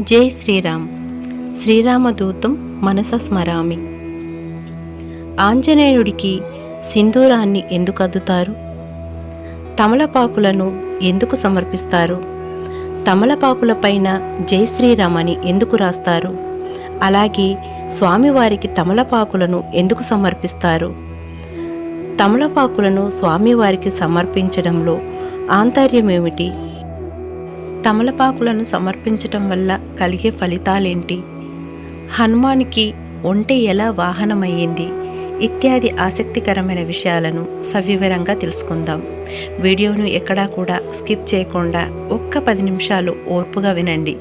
జై శ్రీరామ్. శ్రీరామదూతం మనస స్మరామి. ఆంజనేయుడికి సింధూరాన్ని ఎందుకు అద్దుతారు? తమలపాకులను ఎందుకు సమర్పిస్తారు? తమలపాకుల పైన జై శ్రీరామ్ అని ఎందుకు రాస్తారు? అలాగే స్వామివారికి తమలపాకులను ఎందుకు సమర్పిస్తారు? తమలపాకులను స్వామివారికి సమర్పించడంలో ఆంతర్యం ఏమిటి తమలపాకులను సమర్పించటం వల్ల కలిగే ఫలితాలేంటి? హనుమానికి ఒంటె ఎలా వాహనమయ్యింది? ఇత్యాది ఆసక్తికరమైన విషయాలను సవివరంగా తెలుసుకుందాం. వీడియోను ఎక్కడా కూడా స్కిప్ చేయకుండా ఒక్క పది నిమిషాలు ఓర్పుగా వినండి.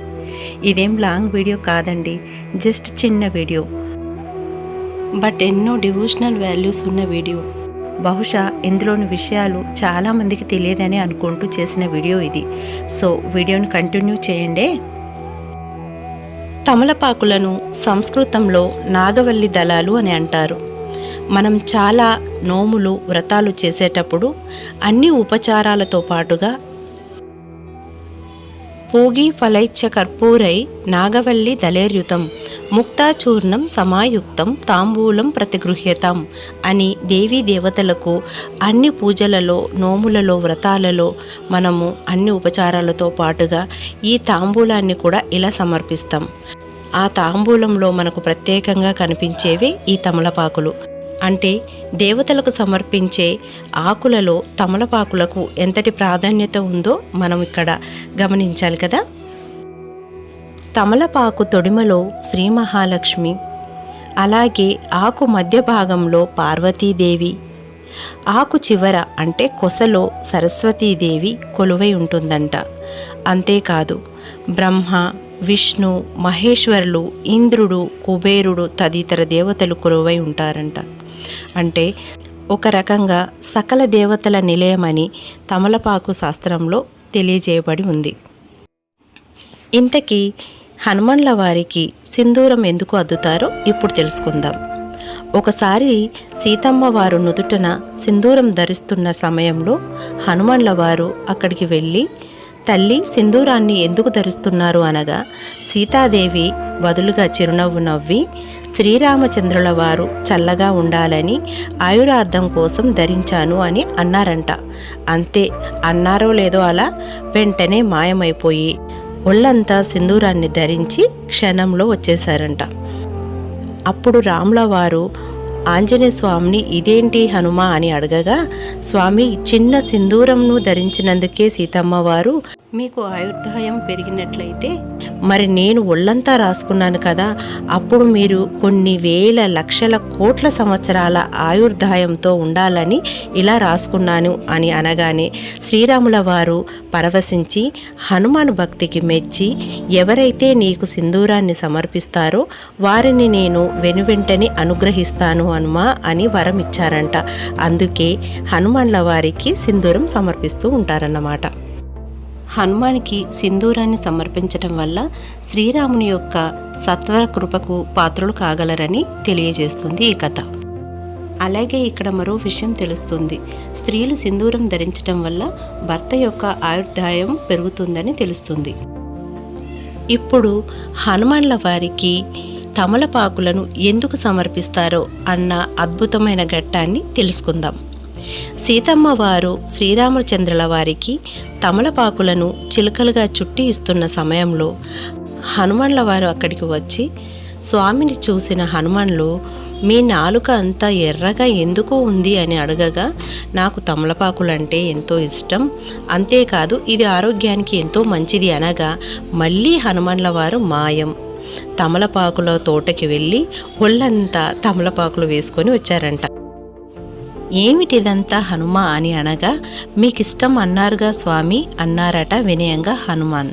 ఇదేం లాంగ్ వీడియో కాదండి జస్ట్ చిన్న వీడియో. బట్ ఎన్నో డివోషనల్ వాల్యూస్ ఉన్న వీడియో. బహుశా ఇందులోని విషయాలు చాలామందికి తెలియదని అనుకుంటూ చేసిన వీడియో ఇది. సో వీడియోని కంటిన్యూ చేయండి. తమలపాకులను సంస్కృతంలో నాగవల్లి దళాలు అని అంటారు. మనం చాలా నోములు వ్రతాలు చేసేటప్పుడు అన్ని ఉపచారాలతో పాటుగా పూగి ఫలైచ్చ కర్పూరై నాగవల్లి దళేర్యుతం. ముక్తాచూర్ణం సమాయుక్తం తాంబూలం ప్రతిగృహ్యతాం అని దేవీ దేవతలకు అన్ని పూజలలో నోములలో వ్రతాలలో మనము అన్ని ఉపచారాలతో పాటుగా ఈ తాంబూలాన్ని కూడా ఇలా సమర్పిస్తాం. ఆ తాంబూలంలో మనకు ప్రత్యేకంగా కనిపించేవి ఈ తమలపాకులు. అంటే దేవతలకు సమర్పించే ఆకులలో తమలపాకులకు ఎంతటి ప్రాధాన్యత ఉందో మనం ఇక్కడ గమనించాలి కదా. తమలపాకు తొడిమలో శ్రీ మహాలక్ష్మి అలాగే ఆకు మధ్య భాగంలో పార్వతీదేవి ఆకు చివర అంటే కొసలో సరస్వతీదేవి కొలువై ఉంటుందంట. అంతేకాదు బ్రహ్మ విష్ణు మహేశ్వరులు ఇంద్రుడు కుబేరుడు తదితర దేవతలు కొలువై ఉంటారంట. అంటే ఒక రకంగా సకల దేవతల నిలయమని తమలపాకు శాస్త్రంలో తెలియజేయబడి ఉంది. ఇంతకీ హనుమన్ల వారికి సింధూరం ఎందుకు అద్దుతారో ఇప్పుడు తెలుసుకుందాం. ఒకసారి సీతమ్మ వారు నుదుటన సింధూరం ధరిస్తున్న సమయంలో హనుమన్ల వారు అక్కడికి వెళ్ళి తల్లి సింధూరాన్ని ఎందుకు ధరిస్తున్నారు అనగా సీతాదేవి బదులుగా చిరునవ్వు నవ్వి శ్రీరామచంద్రుల వారు చల్లగా ఉండాలని ఆయురార్థం కోసం ధరించాను అని అన్నారంట. అంతే అన్నారో లేదో అలా వెంటనే మాయమైపోయి ఒళ్ళంతా సింధూరాన్ని ధరించి క్షణంలో వచ్చేశారంట. అప్పుడు రాముల వారు ఆంజనేయ స్వామిని ఇదేంటి హనుమ? అని అడగగా స్వామి చిన్న సింధూరంను ధరించినందుకే సీతమ్మ వారు మీకు ఆయుర్దాయం పెరిగినట్లయితే మరి నేను ఒళ్ళంతా రాసుకున్నాను కదా అప్పుడు మీరు కొన్ని వేల లక్షల కోట్ల సంవత్సరాల ఆయుర్దాయంతో ఉండాలని ఇలా రాసుకున్నాను అని అనగానే శ్రీరాముల వారు పరవశించి హనుమాన్ భక్తికి మెచ్చి ఎవరైతే నీకు సింధూరాన్ని సమర్పిస్తారో వారిని నేను వెనువెంటనే అనుగ్రహిస్తాను హనుమా అని వరం ఇచ్చారంట. అందుకే హనుమాన్ల వారికి సింధూరం సమర్పిస్తూ ఉంటారన్నమాట. హనుమానికి సింధూరాన్ని సమర్పించటం వల్ల శ్రీరాముని యొక్క సత్వర కృపకు పాత్రలు కాగలరని తెలియజేస్తుంది ఈ కథ. అలాగే ఇక్కడ మరో విషయం తెలుస్తుంది. స్త్రీలు సింధూరం ధరించడం వల్ల భర్త యొక్క ఆయుర్దాయం పెరుగుతుందని తెలుస్తుంది. ఇప్పుడు హనుమాన్ల వారికి తమలపాకులను ఎందుకు సమర్పిస్తారో అన్న అద్భుతమైన ఘట్టాన్ని తెలుసుకుందాం. సీతమ్మ వారు శ్రీరామచంద్రుల వారికి తమలపాకులను చిలుకలుగా చుట్టి ఇస్తున్న సమయంలో హనుమాన్ల వారు అక్కడికి వచ్చి స్వామిని చూసిన హనుమాన్లు మీ నాలుక అంతా ఎర్రగా ఎందుకు ఉంది అని అడగగా నాకు తమలపాకులంటే ఎంతో ఇష్టం. అంతేకాదు ఇది ఆరోగ్యానికి ఎంతో మంచిది అనగా మళ్ళీ హనుమాన్ల వారు మాయం. తమలపాకుల తోటకి వెళ్ళి ఒళ్ళంతా తమలపాకులు వేసుకొని వచ్చారంట. ఏమిటిదంతా హనుమ అని అనగా మీకిష్టం అన్నారుగా స్వామి అన్నారట వినయంగా హనుమాన్.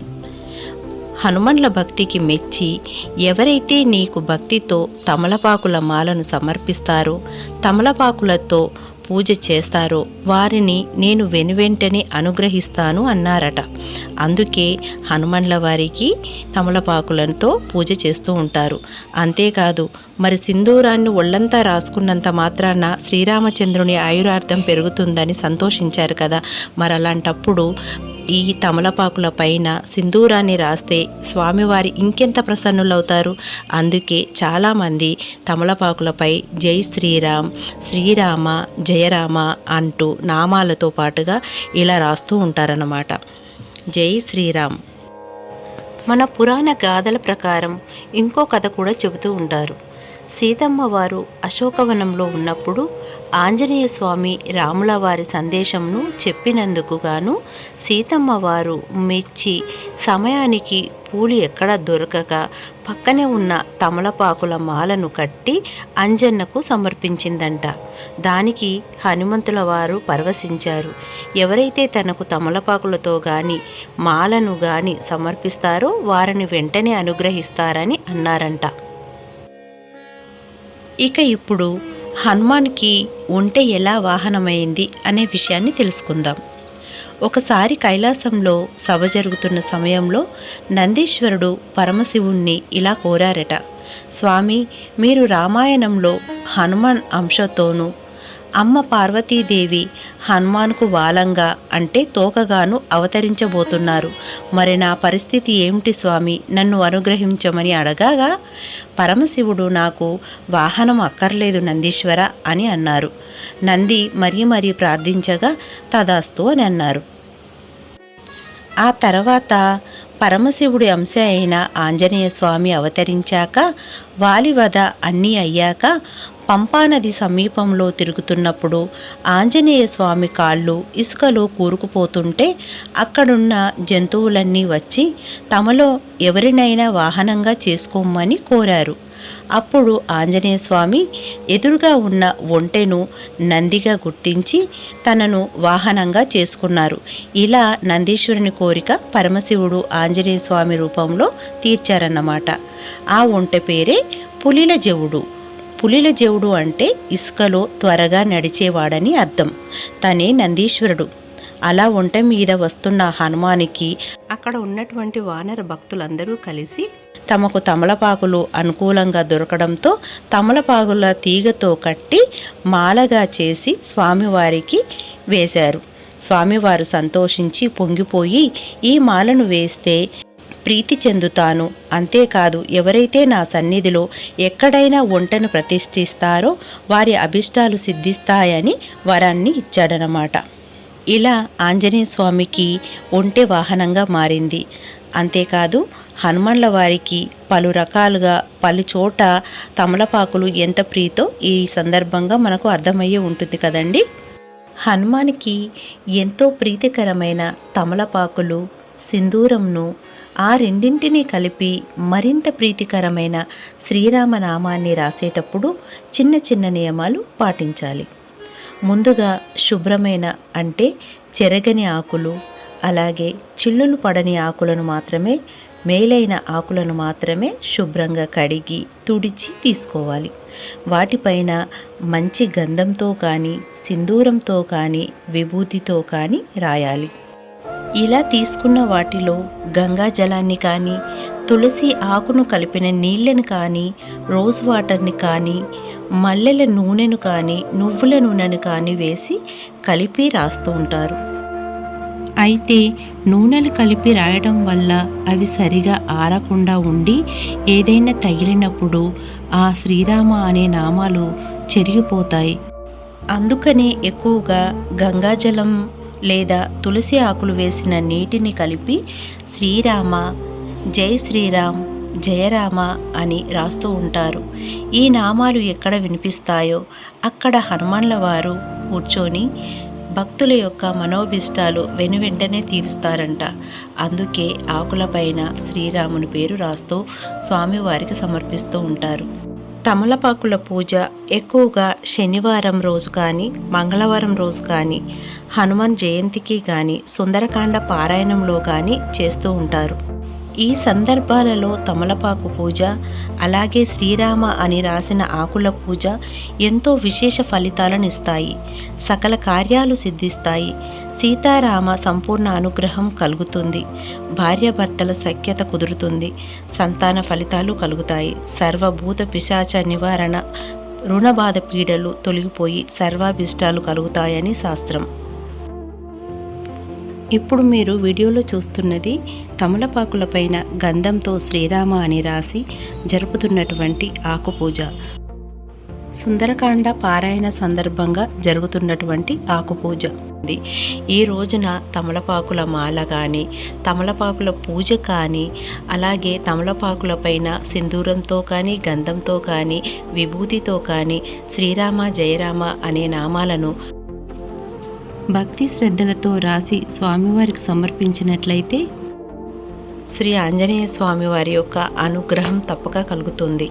హనుమన్ల భక్తికి మెచ్చి ఎవరైతే నీకు భక్తితో తమలపాకుల మాలను సమర్పిస్తారో తమలపాకులతో పూజ చేస్తారో వారిని నేను వెనువెంటనే అనుగ్రహిస్తాను అన్నారట. అందుకే హనుమండ్ల వారికి తమలపాకులతో పూజ చేస్తూ ఉంటారు. అంతేకాదు మరి సింధూరాన్ని ఒళ్ళంతా రాసుకున్నంత మాత్రాన శ్రీరామచంద్రుని ఆయురార్థం పెరుగుతుందని సంతోషించారు కదా. మరి అలాంటప్పుడు ఈ తమలపాకుల పైన సింధూరాన్ని రాస్తే స్వామివారి ఇంకెంత ప్రసన్నులవుతారు? అందుకే చాలామంది తమలపాకులపై జై శ్రీరామ్ శ్రీరామ జయరామ అంటూ నామాలతో పాటుగా ఇలా రాస్తూ ఉంటారన్నమాట. జై శ్రీరామ్. మన పురాణ గాథల ప్రకారం ఇంకో కథ కూడా చెబుతూ ఉంటారు. సీతమ్మ వారు అశోకవనంలో ఉన్నప్పుడు ఆంజనేయ స్వామి రాముల వారి సందేశంను చెప్పినందుకు గాను సీతమ్మ వారు మెచ్చి సమయానికి పూలు ఎక్కడ దొరకక పక్కనే ఉన్న తమలపాకుల మాలను కట్టి అంజన్నకు సమర్పించిందంట. దానికి హనుమంతుల వారు పరవశించారు. ఎవరైతే తనకు తమలపాకులతో గాని మాలను గాని సమర్పిస్తారో వారిని వెంటనే అనుగ్రహిస్తారని అన్నారంట. ఇక ఇప్పుడు హనుమాన్కి ఒంటె ఎలా వాహనమైంది అనే విషయాన్ని తెలుసుకుందాం. ఒకసారి కైలాసంలో సభ జరుగుతున్న సమయంలో నందీశ్వరుడు పరమశివుణ్ణి ఇలా కోరారట. స్వామి మీరు రామాయణంలో హనుమాన్ అంశతోనూ అమ్మ పార్వతీదేవి హనుమాన్కు వాలంగా అంటే తోకగాను అవతరించబోతున్నారు. మరి నా పరిస్థితి ఏమిటి స్వామి? నన్ను అనుగ్రహించమని అడగాగా పరమశివుడు నాకు వాహనం అక్కర్లేదు నందీశ్వర అని అన్నారు. నంది మరీ మరీ ప్రార్థించగా తదాస్తు అని అన్నారు. ఆ తర్వాత పరమశివుడి అంశ అయిన ఆంజనేయ స్వామి అవతరించాక వాలివద అన్నీ అయ్యాక పంపానది సమీపంలో తిరుగుతున్నప్పుడు ఆంజనేయ స్వామి కాళ్ళు ఇసుకలో కూరుకుపోతుంటే అక్కడున్న జంతువులన్నీ వచ్చి తమలో ఎవరినైనా వాహనంగా చేసుకోమని కోరారు. అప్పుడు ఆంజనేయ స్వామి ఎదురుగా ఉన్న ఒంటెను నందిగా గుర్తించి తనను వాహనంగా చేసుకున్నారు. ఇలా నందీశ్వరుని కోరిక పరమశివుడు ఆంజనేయ స్వామి రూపంలో తీర్చారన్నమాట. ఆ ఒంటె పేరే పులిల జవుడు పులిల జవుడు అంటే ఇసుకలో త్వరగా నడిచేవాడని అర్థం. తనే నందీశ్వరుడు. అలా ఒంట మీద వస్తున్న హనుమానికి అక్కడ ఉన్నటువంటి వానర భక్తులందరూ కలిసి తమకు తమలపాకులు అనుకూలంగా దొరకడంతో తమలపాకుల తీగతో కట్టి మాలగా చేసి స్వామివారికి వేశారు. స్వామివారు సంతోషించి పొంగిపోయి ఈ మాలను వేస్తే ప్రీతి చెందుతాను. అంతేకాదు ఎవరైతే నా సన్నిధిలో ఎక్కడైనా ఒంటను ప్రతిష్ఠిస్తారో వారి అభిష్టాలు సిద్ధిస్తాయని వరాన్ని ఇచ్చాడనమాట ఇలా ఆంజనేయ స్వామికి ఒంటె వాహనంగా మారింది. అంతేకాదు హనుమన్ల వారికి పలు రకాలుగా పలు చోట తమలపాకులు ఎంత ప్రీతో ఈ సందర్భంగా మనకు అర్థమయ్యే ఉంటుంది కదండి? హనుమానికి ఎంతో ప్రీతికరమైన తమలపాకులు సింధూరంను ఆ రెండింటినీ కలిపి మరింత ప్రీతికరమైన శ్రీరామనామాన్ని రాసేటప్పుడు చిన్న చిన్న నియమాలు పాటించాలి. ముందుగా శుభ్రమైన అంటే చెరగని ఆకులు అలాగే చిల్లులు పడని ఆకులను మాత్రమే మేలైన ఆకులను మాత్రమే శుభ్రంగా కడిగి తుడిచి తీసుకోవాలి. వాటిపైన మంచి గంధంతో కానీ సింధూరంతో కానీ విభూతితో కానీ రాయాలి. ఇలా తీసుకున్న వాటిలో గంగా జలాన్ని కానీ తులసి ఆకును కలిపిన నీళ్ళను కానీ రోజ్ వాటర్ని కానీ మల్లెల నూనెను కానీ నువ్వుల నూనెను కానీ వేసి కలిపి రాస్తూ ఉంటారు. అయితే నూనెలు కలిపి రాయడం వల్ల అవి సరిగా ఆరకుండా ఉండి ఏదైనా తగిలినప్పుడు ఆ శ్రీరామ అనే నామాలు చెరిగిపోతాయి. అందుకనే ఎక్కువగా గంగాజలం లేదా తులసి ఆకులు వేసిన నీటిని కలిపి శ్రీరామ జై శ్రీరామ్ జయరామ అని రాస్తూ ఉంటారు. ఈ నామాలు ఎక్కడ వినిపిస్తాయో అక్కడ హనుమాన్ల వారు కూర్చొని భక్తుల యొక్క మనోభిష్టాలు వెనువెంటనే తీరుస్తారంట. అందుకే ఆకులపైన శ్రీరాముని పేరు రాస్తూ స్వామివారికి సమర్పిస్తూ ఉంటారు. తమలపాకుల పూజ ఎక్కువగా శనివారం రోజు కానీ మంగళవారం రోజు కానీ హనుమాన్ జయంతికి కానీ సుందరకాండ పారాయణంలో కానీ చేస్తూ ఉంటారు. ఈ సందర్భాలలో తమలపాకు పూజ అలాగే శ్రీరామ అని రాసిన ఆకుల పూజ ఎంతో విశేష ఫలితాలను ఇస్తాయి. సకల కార్యాలు సిద్ధిస్తాయి. సీతారామ సంపూర్ణ అనుగ్రహం కలుగుతుంది. భార్యాభర్తల సఖ్యత కుదురుతుంది. సంతాన ఫలితాలు కలుగుతాయి. సర్వభూత పిశాచ నివారణ రుణబాధ పీడలు తొలగిపోయి సర్వాభిష్టాలు కలుగుతాయని శాస్త్రం. ఇప్పుడు మీరు వీడియోలో చూస్తున్నది తమలపాకులపైన గంధంతో శ్రీరామ అని రాసి జరుపుతున్నటువంటి ఆకుపూజ. సుందరకాండ పారాయణ సందర్భంగా జరుగుతున్నటువంటి ఆకుపూజ. ఇది ఈ రోజున తమలపాకుల మాల కానీ తమలపాకుల పూజ కానీ అలాగే తమలపాకుల పైన సింధూరంతో కానీ గంధంతో కానీ విభూతితో కానీ శ్రీరామ జయరామ అనే నామాలను భక్తి శ్రద్ధలతో రాసి స్వామివారికి సమర్పించినట్లయితే శ్రీ ఆంజనేయ స్వామి వారి యొక్క అనుగ్రహం తప్పక కలుగుతుంది.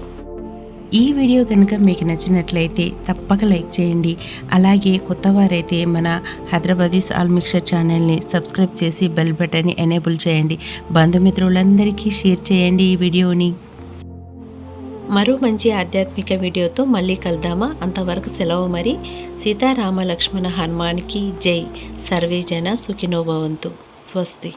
ఈ వీడియో కనుక మీకు నచ్చినట్లయితే తప్పక లైక్ చేయండి. అలాగే కొత్త వారైతే మన హైదరాబాదీస్ ఆల్ మిక్చర్ ఛానల్ని సబ్స్క్రైబ్ చేసి బెల్ బటన్ని ఎనేబుల్ చేయండి. బంధుమిత్రులందరికీ షేర్ చేయండి ఈ వీడియోని. మరో మంచి ఆధ్యాత్మిక వీడియోతో మళ్ళీ కలుద్దామా? అంతవరకు సెలవు మరి. సీతారామ లక్ష్మణ హనుమాన్కి జై. సర్వేజన సుఖినోభవంతు స్వస్తి.